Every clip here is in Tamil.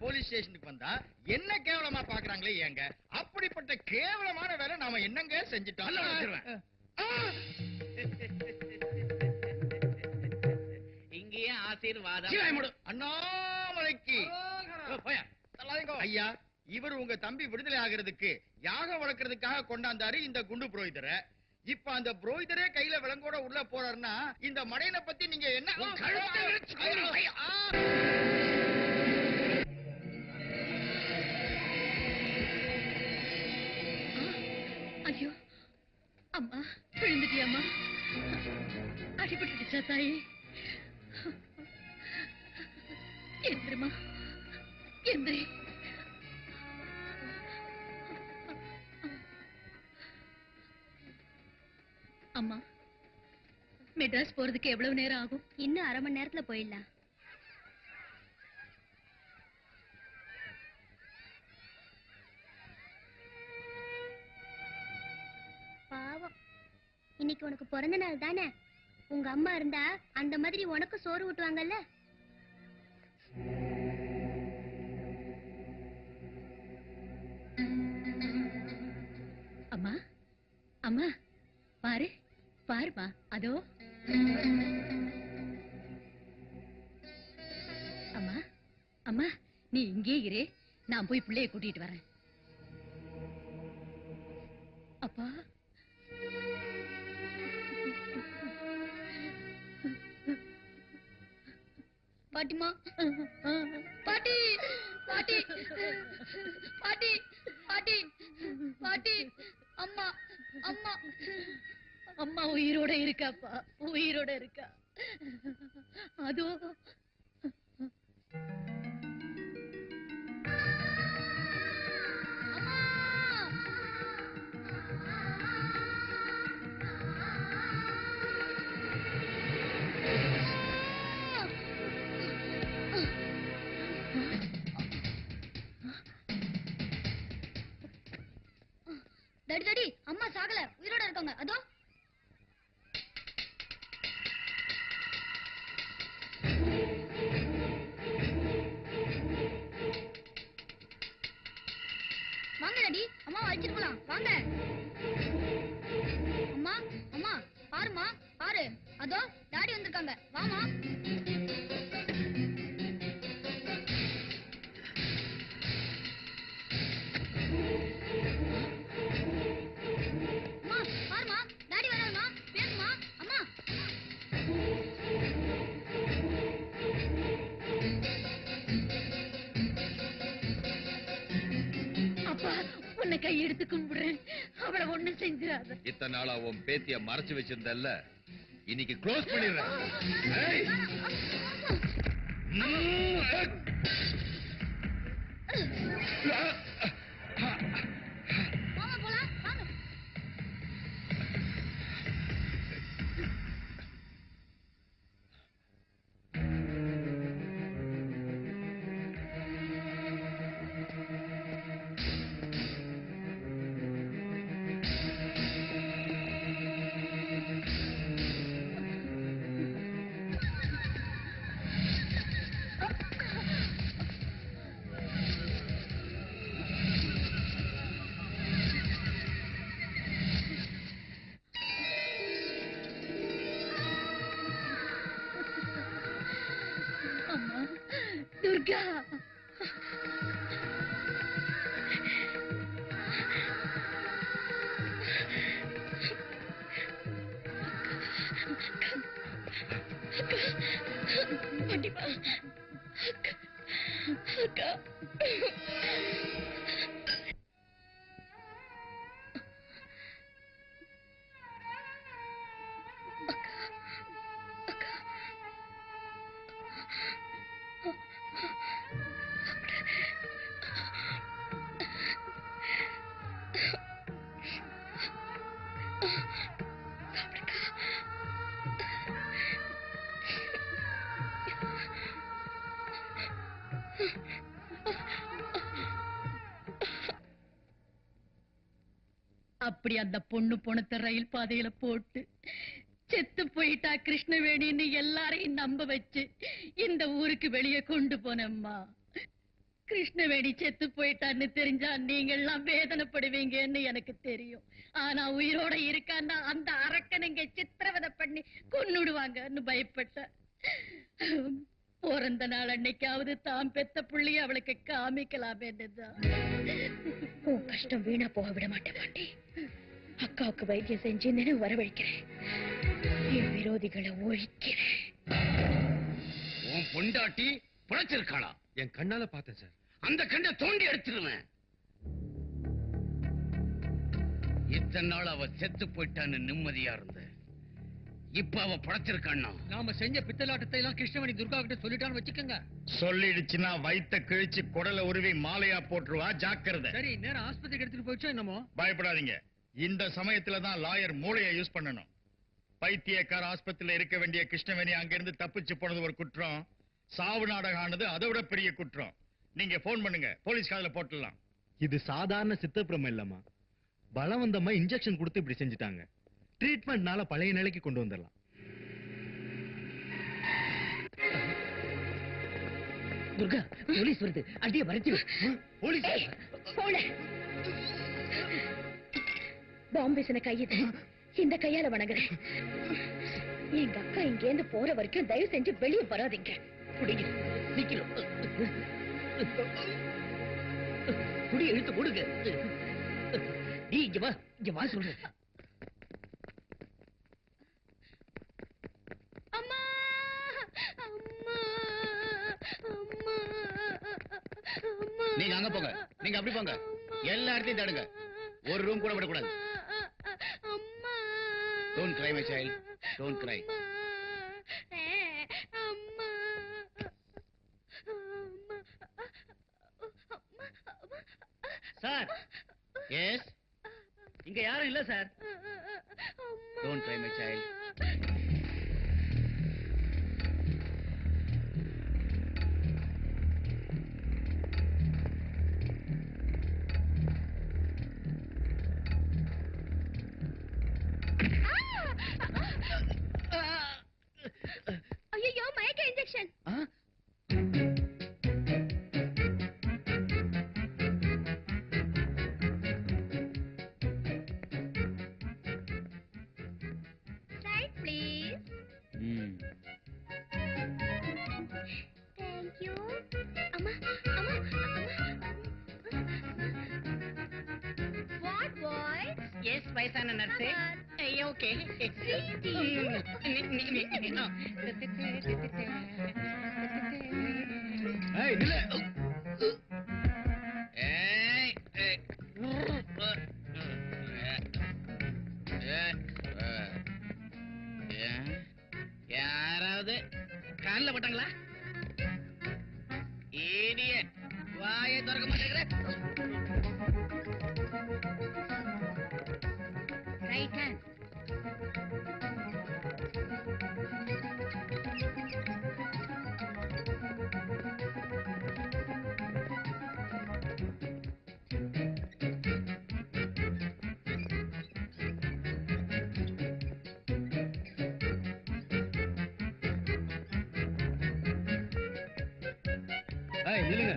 போலீஸ் ஸ்டேஷனுக்கு வந்தா என்ன கேவலமா பாக்குறாங்களே ஏங்க? அப்படிப்பட்ட கேவலமான வேலை நாம என்னங்க செஞ்சுட்டோம். இங்கேயே ஆசீர்வாதம். அண்ணாமலைக்கு. ஐயா இவர் உங்க தம்பி விடுதலை ஆகிறதுக்கு யாகம் வளர்க்கறதுக்காக கொண்டாந்தாரு இந்த குண்டு புரோகிதரை. இப்ப அந்த புரோகிதரே கையில விலங்கோட உள்ள போறாருன்னா இந்த மடையனை பத்தி நீங்க என்ன? அம்மா விழுந்துட்டியம்மா? அடிபட்டுடுச்சா தாயி? எந்திரமா எந்திரி அம்மா மெட்ராஸ் போறதுக்கு எவ்வளவு நேரம் ஆகும்? இன்னும் அரை மணி நேரத்துல போயிடலாம். இன்னைக்கு உனக்கு பிறந்த நாள் தானே? உங்க அம்மா இருந்தா அந்த மாதிரி உனக்கு சோறு ஊட்டுவாங்கல்ல? அம்மா அம்மா பாரு பாருமா அதோ. அம்மா அம்மா நீ இங்கே இரு. நான் போய் பிள்ளைய கூட்டிட்டு வரேன். அப்பா பாட்டிமா பாட்டி பாட்டி பாட்டி பாட்டி பாட்டி அம்மா அம்மா. அம்மா உயிரோட இருக்காப்பா உயிரோட இருக்கா. அதோ உயிரோட அதோ. வாங்க நடி அம்மா அழைச்சிட்டு போலாம். வாங்க. அம்மா அம்மா பாருமா பாரு. அதோ டாடி வந்திருக்காங்க. வாமா உன்னை கையெடுத்து கும்பிடுறேன் அவளை ஒண்ணும் செஞ்சிடாத இத்தனை நாளா உன் பேத்திய மறைச்சு வச்சிருந்தல்ல? இன்னைக்கு க்ளோஸ் பண்ணிடுறேன். ஏய்! ம், ஏய்! வாமா அப்படி அந்த பொண்ணு பொணத்த ரயில் பாதையில போட்டு செத்து போயிட்டா கிருஷ்ணவேணின்னு எல்லாரையும் நம்ப வச்சு இந்த ஊருக்கு வெளியே கொண்டு போனம்மா. கிருஷ்ணவேணி செத்து போயிட்டான்னு தெரிஞ்சா நீங்க எல்லாம் வேதனைப்படுவீங்கன்னு எனக்கு தெரியும். ஆனா உயிரோட இருக்கான்னா அந்த அரக்கனுங்க சித்திரவதை பண்ணி கொன்னுடுவாங்கன்னு பயப்பட்ட பிறந்த நாள் அன்னைக்காவது தாம் பெத்த புள்ளிய அவளுக்கு காமிக்கலாமேன்னுதான். உன் கஷ்டம் வீணா போக விட மாட்டேன் பாண்டி. அக்காவுக்கு வைத்தியம் செஞ்சு நினைவு வரவழைக்கிறேன். என் விரோதிகளை ஒழிக்கிறேன். உன் பொண்டாட்டி புழைச்சிருக்காளா? என் கண்ணால பார்த்தேன் சார். அந்த கண்ணை தோண்டி எடுத்துருவேன். இத்தனை நாள் அவ செத்து போயிட்டான்னு நிம்மதியா இருந்த. இப்ப அவ படைச்சிருக்கான்னா நாம செஞ்ச பித்தலாட்டத்தை எல்லாம் கிருஷ்ணமணி துர்கா கிட்ட சொல்லிட்டான்னு வச்சுக்கோங்க. சொல்லிடுச்சுன்னா வயித்த கிழிச்சு குடல உருவி மாலையா போட்டுருவா ஜாக்கிரதை. சரி நேரம் ஆஸ்பத்திரிக்கு எடுத்துட்டு போயிச்சோ என்னமோ? பயப்படாதீங்க. இந்த சமயத்துல தான் லாயர் மூளையை யூஸ் பண்ணணும். பைத்தியக்கார ஆஸ்பத்திரியில இருக்க வேண்டிய கிருஷ்ணவேணி அங்கிருந்து தப்பிச்சு போனது ஒரு குற்றம். சாவு நாடகம் ஆனது அதை விட பெரிய குற்றம். நீங்க போன் பண்ணுங்க. போலீஸ் காதுல போட்டுடலாம். இது சாதாரண சித்தப்பிரம இல்லம்மா. பலவந்தமா இன்ஜெக்ஷன் கொடுத்து இப்படி செஞ்சுட்டாங்க. ட்ரீட்மெண்ட்னால பழைய நிலைக்கு கொண்டு வந்துடலாம். துர்கா போலீஸ் வருது. அடிய வரச்சு போலீஸ். போல பாம்பேசன கையது இந்த கையால வணங்குறேன். எங்க அக்கா இங்கேருந்து போற வரைக்கும் தயவு செஞ்சு வெளியே வராதீங்க. குடிங்க. குடி இழுத்து கொடுங்க நீ இங்க வா. இங்க வா சொல்றேன் அம்மா! அம்மா! அம்மா! நீங்க அங்க போங்க. நீங்க அப்படி போங்க. எல்லா இடத்தையும் தேடுங்க. ஒரு ரூம் கூட விடக்கூடாது. Don't cry, my child. Don't cry. Sir yes இங்க யாரும் இல்ல sir Don't cry, my child. Yes வயசான நர்ஸே ஓகே. யாராவது காலில் போட்டாங்களா? இடியட் வாயை திறக்க மாட்டேங்கிற. Right ஏய் நில்லுங்க.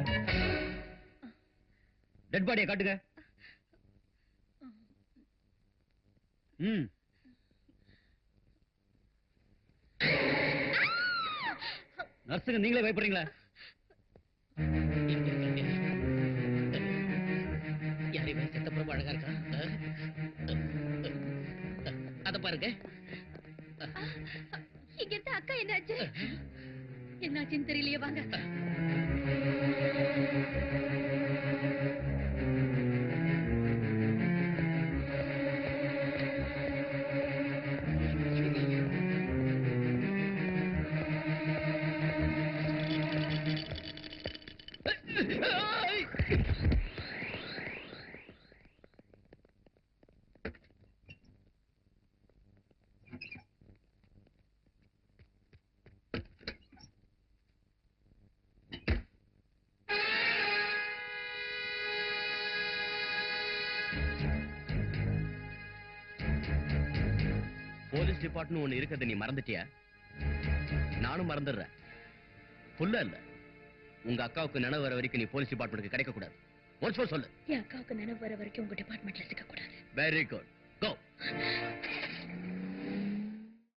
டெட் பாடியை காட்டுங்க. ம். நர்ஸுங்க நீங்களே பயப்படுறீங்களா? யாரை செத்தப்புறம் அழகா இருக்கா? அத பாருங்க. இங்க இருந்த அக்கா என்னாச்சு? என்னாச்சுன்னு தெரியலையே வாங்க. போலீஸ் டிபார்ட்மெண்ட் ஒண்ணு இருக்கிறத நீ மறந்துட்டியா? நானும் மறந்துடுறேன். புல்ல இல்ல. உங்க அக்காவுக்கு நினைவு வர வரைக்கும் நீ போலீஸ் டிபார்ட்மெண்ட்டுக்கு கிடைக்க கூடாது. ஒன்ஸ் சொல்லு. என் அக்காவுக்கு நினைவு வர வரைக்கும் உங்க டிபார்ட்மெண்ட்ல சிக்க கூடாது. Very good